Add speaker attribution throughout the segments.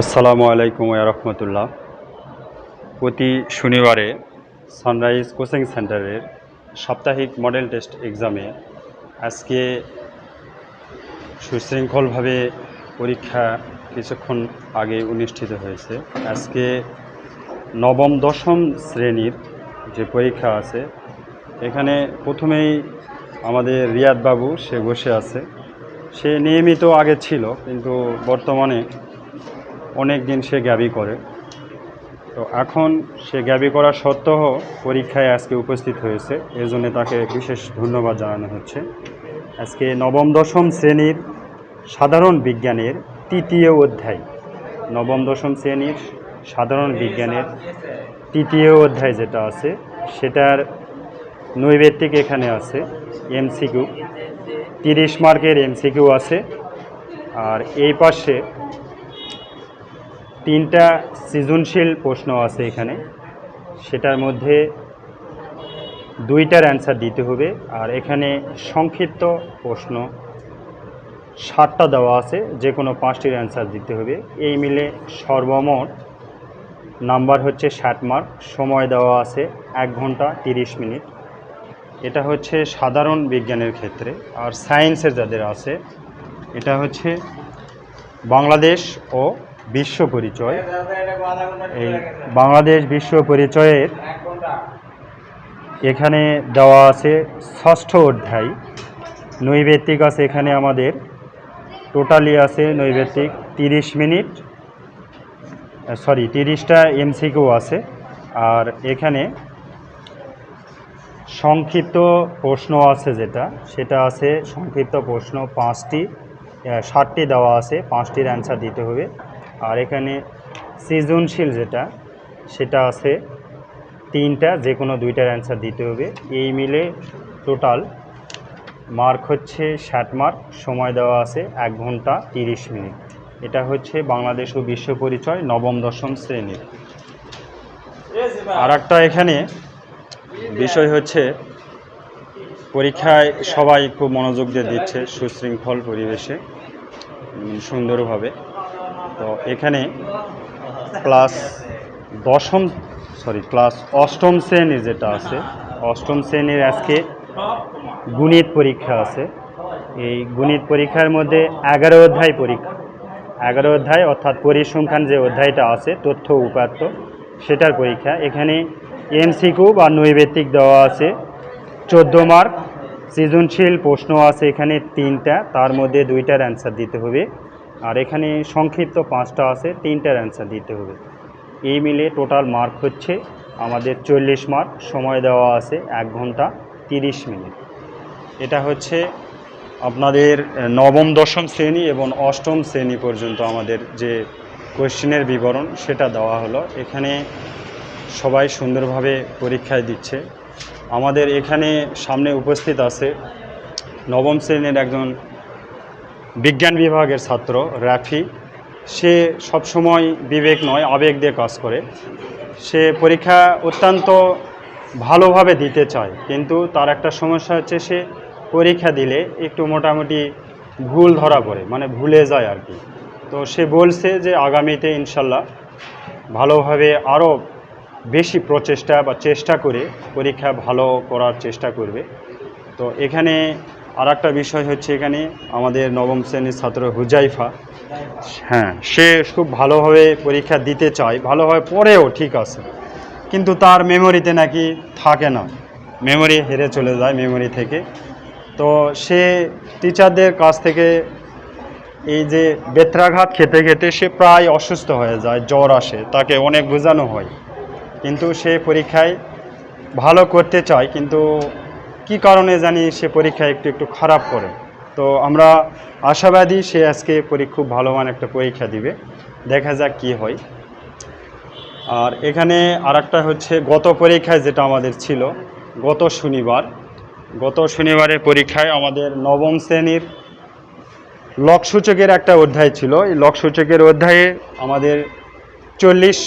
Speaker 1: আসসালামু আলাইকুম রহমতুল্লাহ। প্রতি শনিবারে সানরাইজ কোচিং সেন্টারের সাপ্তাহিক মডেল টেস্ট এক্সামে আজকে সুশৃঙ্খলভাবে পরীক্ষা কিছুক্ষণ আগে অনুষ্ঠিত হয়েছে। আজকে নবম, দশম শ্রেণির যে পরীক্ষা আছে, এখানে প্রথমেই আমাদের রিয়াদ বাবু সে বসে আছে। সে নিয়মিত আগে ছিল, কিন্তু বর্তমানে অনেক দিন সে গ্যাবি করে। তো এখন সে গ্যাবি করা সত্ত্বেও পরীক্ষায় আজকে উপস্থিত হয়েছে। এর জন্য তাকে বিশেষ ধন্যবাদ জানানো হচ্ছে। আজকে নবম দশম শ্রেণির সাধারণ বিজ্ঞানের তৃতীয় অধ্যায়। নবম দশম শ্রেণির সাধারণ বিজ্ঞানের তৃতীয় অধ্যায় যেটা আছে, সেটার নৈবেত্তিক এখানে আছে, এমসিকিউ। তিরিশ মার্কের এমসিকিউ আছে। আর এই পাশে তিনটা সৃজনশীল প্রশ্ন আছে এখানে। সেটার মধ্যে দুইটার অ্যান্সার দিতে হবে আর এখানে সংক্ষিপ্ত প্রশ্ন সাতটা দেওয়া আছে যে কোনো পাঁচটির অ্যান্সার দিতে হবে। এই মিলে সর্বমোট নাম্বার হচ্ছে ষাট মার্ক সময় দেওয়া আছে এক ঘণ্টা তিরিশ মিনিট। এটা হচ্ছে সাধারণ বিজ্ঞানের ক্ষেত্রে। আর সায়েন্সের যাদের আছে, এটা হচ্ছে বাংলাদেশ ও বিশ্ব পরিচয়। এই বাংলাদেশ বিশ্ব পরিচয়ের এখানে দেওয়া আছে ষষ্ঠ অধ্যায়। নৈবেত্তিক আছে এখানে আমাদের। টোটালি আছে নৈবেত্তিক তিরিশ মিনিট। সরি তিরিশটা এমসিকিউ আছে। আর এখানে সংক্ষিপ্ত প্রশ্ন আছে যেটা, সেটা আছে সংক্ষিপ্ত প্রশ্ন পাঁচটি ষাটটি দেওয়া আছে। পাঁচটির অ্যান্সার দিতে হবে। আর এখানে সৃজনশীল যেটা, সেটা আছে তিনটা যে কোনো দুইটার অ্যান্সার দিতে হবে। এই মিলে টোটাল মার্ক হচ্ছে ষাট মার্ক সময় দেওয়া আছে এক ঘণ্টা তিরিশ মিনিট। এটা হচ্ছে বাংলাদেশ ও বিশ্ব পরিচয় নবম, দশম শ্রেণির। আর একটা এখানে বিষয় হচ্ছে, পরীক্ষায় সবাই খুব মনোযোগ দিয়ে দিচ্ছে সুশৃঙ্খল পরিবেশে সুন্দরভাবে। তো এখানে ক্লাস দশম সরি ক্লাস অষ্টম শ্রেণির যেটা আছে, অষ্টম শ্রেণির আজকে গণিত পরীক্ষা আছে। এই গণিত পরীক্ষার মধ্যে এগারো অধ্যায় পরীক্ষা। এগারো অধ্যায় অর্থাৎ পরিসংখ্যান যে অধ্যায়টা আছে, তথ্য উপাত্ত, সেটার পরীক্ষা। এখানে এমসিকিউ বা নৈবেত্তিক দেওয়া আছে, চোদ্দ মার্ক, সৃজনশীল প্রশ্ন আছে এখানে তিনটা, তার মধ্যে দুইটার অ্যান্সার দিতে হবে। আর এখানে সংক্ষিপ্ত পাঁচটা আছে, তিনটার অ্যান্সার দিতে হবে। এই মিলে টোটাল মার্ক হচ্ছে আমাদের চল্লিশ মার্ক সময় দেওয়া আছে এক ঘণ্টা তিরিশ মিনিট। এটা হচ্ছে আপনাদের নবম, দশম শ্রেণি এবং অষ্টম শ্রেণি পর্যন্ত আমাদের যে কোশ্চেনের বিবরণ, সেটা দেওয়া হলো। এখানে সবাই সুন্দরভাবে পরীক্ষায় দিচ্ছে। আমাদের এখানে সামনে উপস্থিত আছে নবম শ্রেণির একজন বিজ্ঞান বিভাগের ছাত্র রাফি। সে সবসময় বিবেক নয়, আবেগ দিয়ে কাজ করে। সে পরীক্ষা অত্যন্ত ভালোভাবে দিতে চায়, কিন্তু তার একটা সমস্যা হচ্ছে সে পরীক্ষা দিলে একটু মোটামুটি ভুল ধরা পড়ে মানে ভুলে যায় আর কি। তো সে বলছে যে আগামীতে ইনশাল্লাহ ভালোভাবে আরও বেশি প্রচেষ্টা বা চেষ্টা করে পরীক্ষা ভালো করার চেষ্টা করবে। তো এখানে আর একটা বিষয় হচ্ছে এখানে আমাদের নবম শ্রেণির ছাত্র হুজাইফা। হ্যাঁ সে খুব ভালোভাবে পরীক্ষা দিতে চায়, ভালোভাবে পড়েও ঠিক আছে। কিন্তু তার মেমোরিতে নাকি থাকে না। মেমোরি হেরে চলে যায় মেমোরি থেকে। তো সে টিচারদের কাছ থেকে এই যে বেত্রাঘাত খেতে খেতে সে প্রায় অসুস্থ হয়ে যায়, জ্বর আসে, তাকে অনেক বোঝানো হয়। কিন্তু সে পরীক্ষায় ভালো করতে চায়, কিন্তু কি কারণে জানি সে পরীক্ষায় একটু একটু খারাপ করে। তো আমরা আশাবাদী সে আজকে পরী, খুব ভালো মান একটা পরীক্ষা দিবে। দেখা যাক কি হয়। আর এখানে আর হচ্ছে গত পরীক্ষায় যেটা আমাদের ছিল, গত শনিবার। গত শনিবারের পরীক্ষায় আমাদের নবম শ্রেণির লকসূচকের একটা অধ্যায় ছিল। এই লকসূচকের অধ্যায়ে আমাদের চল্লিশ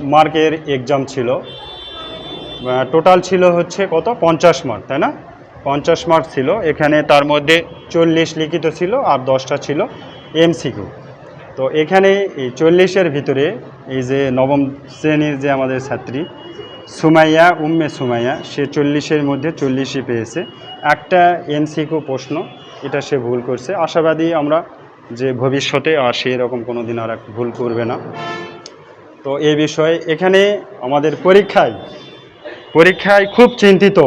Speaker 1: মার্কের এক্সাম ছিল। টোটাল ছিল হচ্ছে কত? পঞ্চাশ মার্ক তাই না? পঞ্চাশ মার্ক ছিল। এখানে তার মধ্যে চল্লিশ লিখিত ছিল আর দশটা ছিল এমসিকিউ তো এখানে এই চল্লিশের ভিতরে এই যে নবম শ্রেণির যে আমাদের ছাত্রী, সুমাইয়া, উম্মে সুমাইয়া, সে চল্লিশের মধ্যে চল্লিশই পেয়েছে। একটা এনসিকো প্রশ্ন, এটা সে ভুল করছে। আশাবাদী আমরা যে ভবিষ্যতে আর সে এরকম কোনো দিন আর ভুল করবে না। তো এ বিষয়ে এখানে আমাদের পরীক্ষায় পরীক্ষায় খুব চিন্তিত।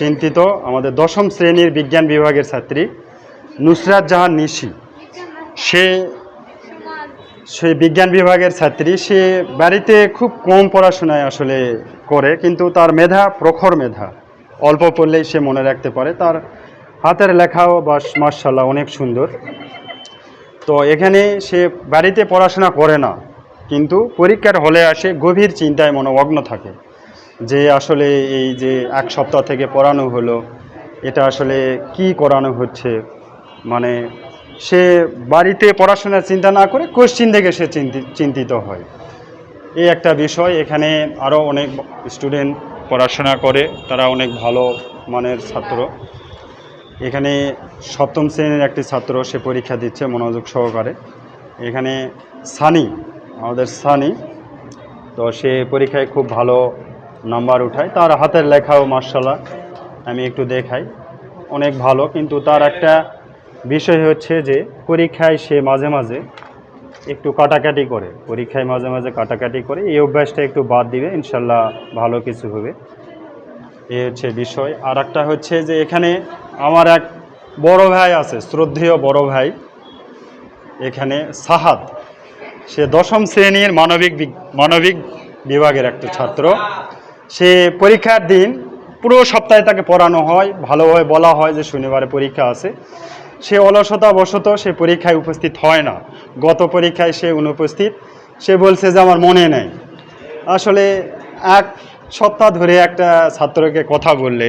Speaker 1: চিন্তিত আমাদের দশম শ্রেণির বিজ্ঞান বিভাগের ছাত্রী নুসরাত জাহান নিশি। সে সে বিজ্ঞান বিভাগের ছাত্রী। সে বাড়িতে খুব কম পড়াশোনায় আসলে করে, কিন্তু তার মেধা প্রখর মেধা। অল্প পড়লেই সে মনে রাখতে পারে। তার হাতের লেখাও বা মার্শাল্লাহ অনেক সুন্দর। তো এখানে সে বাড়িতে পড়াশোনা করে না, কিন্তু পরীক্ষার হলে আসে গভীর চিন্তায় মনোমগ্ন থাকে। যে আসলে এই যে এক সপ্তাহ থেকে পড়ানো হলো, এটা আসলে কি করানো হচ্ছে? মানে সে বাড়িতে পড়াশোনার চিন্তা না করে কোশ্চিন থেকে সে চিন্তি- চিন্তিত হয়। এই একটা বিষয়, এখানে আরও অনেক স্টুডেন্ট পড়াশোনা করে, তারা অনেক ভালো মানের ছাত্র। এখানে সপ্তম শ্রেণির একটি ছাত্র, সে পরীক্ষা দিচ্ছে মনোযোগ সহকারে। এখানে সানি, আমাদের সানি, তো সে পরীক্ষায় খুব ভালো নাম্বার উঠায়। তার হাতের লেখাও মার্শাল্লাহ আমি একটু দেখাই। অনেক ভালো, কিন্তু তার একটা বিষয় হচ্ছে যে, পরীক্ষায় সে মাঝে মাঝে একটু কাটাকাটি করে। পরীক্ষায় মাঝে মাঝে কাটাকাটি করে। এই অভ্যাসটা একটু বাদ দিবে ইনশাল্লাহ ভালো কিছু হবে। এ হচ্ছে বিষয়। আর একটা হচ্ছে যে, এখানে আমার এক বড় ভাই আছে, শ্রদ্ধেয় বড় ভাই। এখানে সাহাদ। সে দশম শ্রেণির মানবিক মানবিক বিভাগের একটা ছাত্র। সে পরীক্ষার দিন পুরো সপ্তাহে তাকে পড়ানো হয়, ভালোভাবে বলা হয় যে শনিবারে পরীক্ষা আছে। সে অলসতা বশত সে পরীক্ষায় উপস্থিত হয় না। গত পরীক্ষায় সে অনুপস্থিত। সে বলছে যে, আমার মনে নেই। আসলে এক সপ্তাহ ধরে একটা ছাত্রকে কথা বললে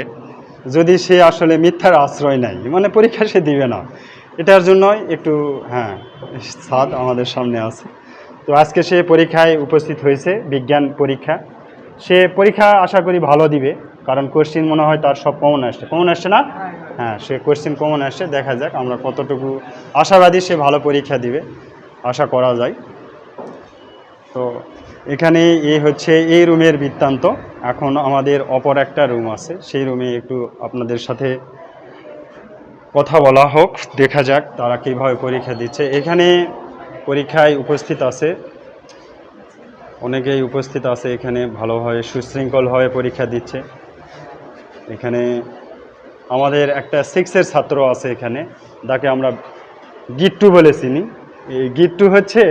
Speaker 1: যদি সে আসলে মিথ্যার আশ্রয় নেয় মানে পরীক্ষা সে দিবে না। এটার জন্যই একটু হ্যাঁ সাদ আমাদের সামনে আছে। তো আজকে সে পরীক্ষায় উপস্থিত হয়েছে, বিজ্ঞান পরীক্ষা। সে পরীক্ষা আশা করি ভালো দিবে কারণ কোশ্চিন মনে হয় তার সব কমন আসছে। কমন আসছে না? হ্যাঁ সে কোশ্চিন কমন আসছে দেখা যাক আমরা কতটুকু আশাবাদী সে ভালো পরীক্ষা দিবে আশা করা যায়। তো এখানে এ হচ্ছে এই রুমের বৃত্তান্ত। এখন আমাদের অপর একটা রুম আছে সেই রুমে একটু আপনাদের সাথে কথা বলা হোক দেখা যাক তারা কীভাবে পরীক্ষা দিচ্ছে। এখানে পরীক্ষায় উপস্থিত আছে অনেকেই উপস্থিত আছে এখানে, ভালোভাবে সুশৃঙ্খলভাবে পরীক্ষা দিচ্ছে। এখানে আমাদের একটা সিক্সের ছাত্র আছে এখানে যাকে আমরা গিট্টু বলে চিনি। এই গিট্টু হচ্ছে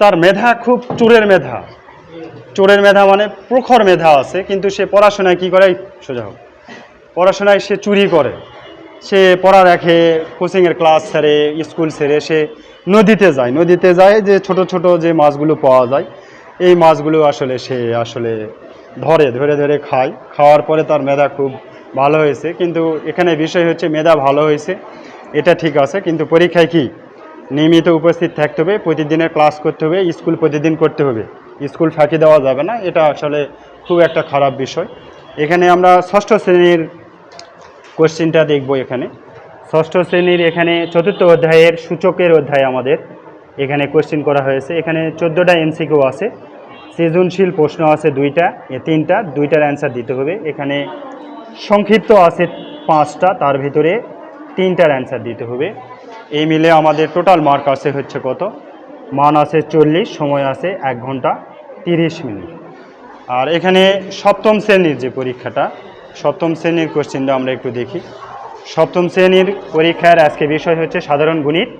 Speaker 1: তার মেধা খুব চোরের মেধা। চোরের মেধা মানে প্রখর মেধা আছে, কিন্তু সে পড়াশোনায় কি করে? সোজা হোক। পড়াশোনায় সে চুরি করে। সে পড়া রাখে কোচিংয়ের ক্লাস ছেড়ে স্কুল ছেড়ে সে নদীতে যায়। নদীতে যায় যে ছোট ছোট যে মাছগুলো পাওয়া যায়, এই মাছগুলো আসলে সে আসলে ধরে ধরে ধরে খায়। খাওয়ার পরে তার মেধা খুব ভালো হয়েছে। কিন্তু এখানে বিষয় হচ্ছে মেধা ভালো হয়েছে, এটা ঠিক আছে। কিন্তু পরীক্ষায় কি? নিয়মিত উপস্থিত থাকতে হবে, প্রতিদিনের ক্লাস করতে হবে স্কুল প্রতিদিন করতে হবে। স্কুল ফাঁকি দেওয়া যাবে না, এটা আসলে খুব একটা খারাপ বিষয়। এখানে আমরা ষষ্ঠ শ্রেণির কোশ্চিনটা দেখব এখানে। ষষ্ঠ শ্রেণির এখানে চতুর্থ অধ্যায়ের সূচকের অধ্যায় আমাদের এখানে কোশ্চিন করা হয়েছে। এখানে চোদ্দোটা এমসিকিউ আছে। সৃজনশীল প্রশ্ন আছে দুইটা, এ তিনটা, দুইটার অ্যান্সার দিতে হবে। এখানে সংক্ষিপ্ত আছে পাঁচটা, তার ভিতরে তিনটার অ্যান্সার দিতে হবে। এই মিলে আমাদের টোটাল মার্ক আছে হচ্ছে কত? মান আছে চল্লিশ, সময় আছে এক ঘণ্টা তিরিশ মিনিট। আর এখানে সপ্তম শ্রেণির যে পরীক্ষাটা সপ্তম শ্রেণির কোশ্চেনটা আমরা একটু দেখি। সপ্তম শ্রেণির পরীক্ষার আজকে বিষয় হচ্ছে সাধারণ গণিত।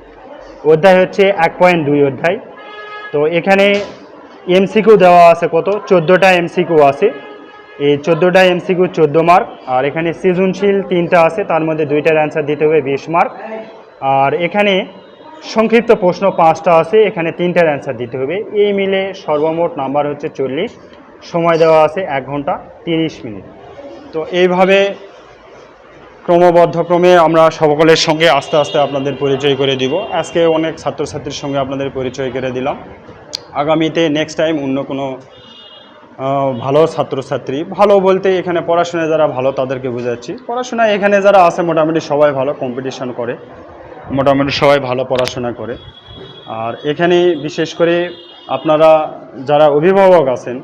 Speaker 1: অধ্যায় হচ্ছে এক পয়েন্ট দুই অধ্যায়। তো এখানে এমসিকিউ দেওয়া আছে কত? চোদ্দোটা এমসিকিউ আছে। এই চোদ্দোটা এমসিকিউ চোদ্দ মার্ক আর এখানে সৃজনশীল তিনটা আছে, তার মধ্যে দুইটার অ্যান্সার দিতে হবে বিশ মার্ক আর এখানে সংক্ষিপ্ত প্রশ্ন পাঁচটা আছে, এখানে তিনটার অ্যান্সার দিতে হবে। এই মিলে সর্বমোট নাম্বার হচ্ছে চল্লিশ। সময় দেওয়া আছে এক ঘণ্টা তিরিশ মিনিট। তো এইভাবে ক্রমবদ্ধক্রমে আমরা সকলের সঙ্গে আস্তে আস্তে আপনাদের পরিচয় করে দিব। আজকে অনেক ছাত্রছাত্রীর সঙ্গে আপনাদের পরিচয় করে দিলাম। আগামীতে নেক্সট টাইম অন্য কোনো ভালো ছাত্রছাত্রী, ভালো বলতে এখানে পড়াশোনায় যারা ভালো তাদেরকে বোঝাচ্ছি। পড়াশোনায় এখানে যারা আছে, মোটামুটি সবাই ভালো কম্পিটিশন করে। মোটামুটি সবাই ভালো পড়াশোনা করে। আর এখানে বিশেষ করে আপনারা যারা অভিভাবক আছেন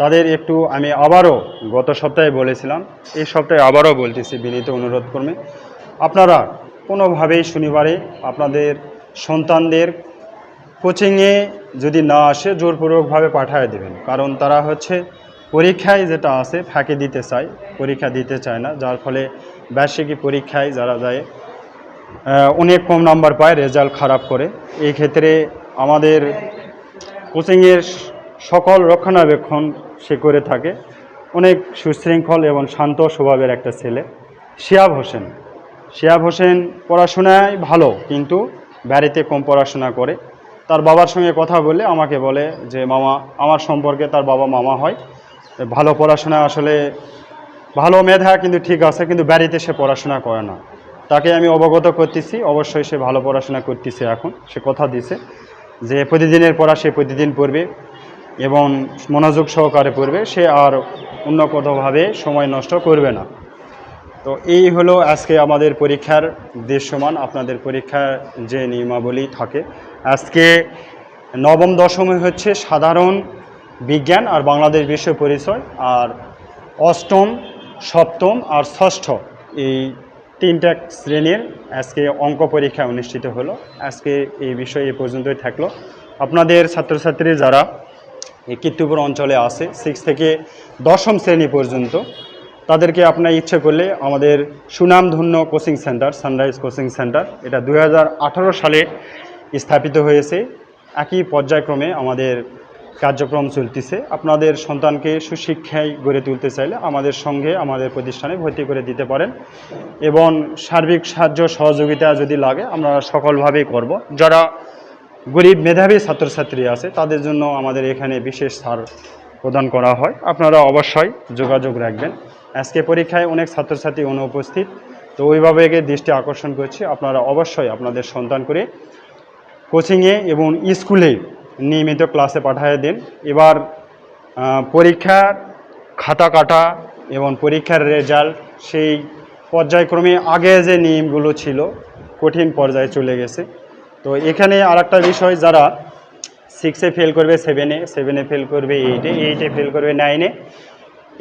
Speaker 1: তাদের একটু আমি আবারও গত সপ্তাহে বলেছিলাম, এই সপ্তাহে আবারও বলতেছি বিনীত অনুরোধ করবে আপনারা কোনোভাবেই শনিবারে আপনাদের সন্তানদের কোচিংয়ে যদি না আসে, জোরপূর্বকভাবে পাঠিয়ে দেবেন। কারণ তারা হচ্ছে পরীক্ষায় যেটা আছে, ফাঁকি দিতে চায়, পরীক্ষা দিতে চায় না। যার ফলে বার্ষিকী পরীক্ষায় যারা যায় অনেক কম নাম্বার পায়, রেজাল্ট খারাপ করে। এই ক্ষেত্রে আমাদের কোচিংয়ের সকল রক্ষণাবেক্ষণ সে করে থাকে। অনেক সুশৃঙ্খল এবং শান্ত স্বভাবের একটা ছেলে। শিয়াব হোসেন। শিয়াব হোসেন পড়াশোনায় ভালো, কিন্তু বাড়িতে কম পড়াশোনা করে। তার বাবার সঙ্গে কথা বলে আমাকে বলে যে, মামা, আমার সম্পর্কে তার বাবা মামা হয়। ভালো পড়াশোনা আসলে ভালো মেধা কিন্তু ঠিক আছে, কিন্তু বাড়িতে সে পড়াশোনা করে না। তাকে আমি অবগত করতেছি, অবশ্যই সে ভালো পড়াশোনা করতেছে এখন। সে কথা দিছে যে, প্রতিদিনের পড়া সে প্রতিদিন পড়বে। এবং মনোযোগ সহকারে পড়বে, সে আর অন্য কোনোভাবে সময় নষ্ট করবে না। তো এই হলো আজকে আমাদের পরীক্ষার দৃশ্যমান, আপনাদের পরীক্ষার যে নিয়মাবলী থাকে। আজকে নবম দশমে হচ্ছে সাধারণ বিজ্ঞান আর বাংলাদেশ বিশ্ব পরিচয়, আর অষ্টম, সপ্তম আর ষষ্ঠ এই তিনটা শ্রেণির আজকে অঙ্ক পরীক্ষা অনুষ্ঠিত হলো। আজকে এই বিষয় এ পর্যন্তই থাকল। আপনাদের ছাত্রছাত্রী যারা কীর্তিপুর অঞ্চলে আছে সিক্স থেকে দশম শ্রেণি পর্যন্ত। তাদেরকে আপনার ইচ্ছে করলে আমাদের সুনামধন্য coaching centre Sunrise coaching centre এটা দু হাজার আঠারো সালে স্থাপিত হয়েছে। একই পর্যায়ক্রমে আমাদের কার্যক্রম চলতেছে। আপনাদের সন্তানকে সুশিক্ষায় গড়ে তুলতে চাইলে আমাদের সঙ্গে আমাদের প্রতিষ্ঠানে ভর্তি করে দিতে পারেন এবং সার্বিক সাহায্য সহযোগিতা যদি লাগে, আমরা সকলভাবেই করব। যারা গরিব মেধাবী ছাত্রছাত্রী আছে, তাদের জন্য আমাদের এখানে বিশেষ ছাড় প্রদান করা হয়। আপনারা অবশ্যই যোগাযোগ রাখবেন। আজকে পরীক্ষায় অনেক ছাত্রছাত্রী অনুপস্থিত, তো ওইভাবে দৃষ্টি আকর্ষণ করছি। আপনারা অবশ্যই আপনাদের সন্তান করে কোচিংয়ে এবং স্কুলে নিয়মিত ক্লাসে পাঠিয়ে দিন। এবার পরীক্ষার খাতা কাটা এবং পরীক্ষার রেজাল্ট সেই পর্যায়ক্রমে আগে যে নিয়মগুলো ছিল, কঠিন পর্যায়ে চলে গেছে। তো এখানে আরেকটা বিষয়, যারা সিক্সে ফেল করবে সেভেনে সেভেনে ফেল করবে এইটে এইটে ফেল করবে নাইনে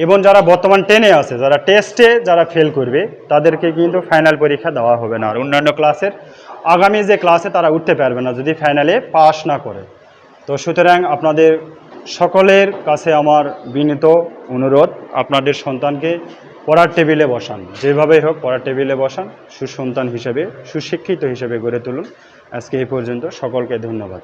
Speaker 1: এবং যারা বর্তমান টেনে আছে, যারা টেস্টে যারা ফেল করবে, তাদেরকে কিন্তু ফাইনাল পরীক্ষা দেওয়া হবে না। আর অন্যান্য ক্লাসের আগামী যে ক্লাসে তারা উঠতে পারবে না, যদি ফাইনালে পাশ না করে। তো সুতরাং আপনাদের সকলের কাছে আমার বিনীত অনুরোধ, আপনাদের সন্তানকে পড়ার টেবিলে বসান। যেভাবেই হোক, পড়ার টেবিলে বসান, সুসন্তান হিসেবে, সুশিক্ষিত হিসেবে গড়ে তুলুন। আজকে এই পর্যন্ত। সকলকে ধন্যবাদ।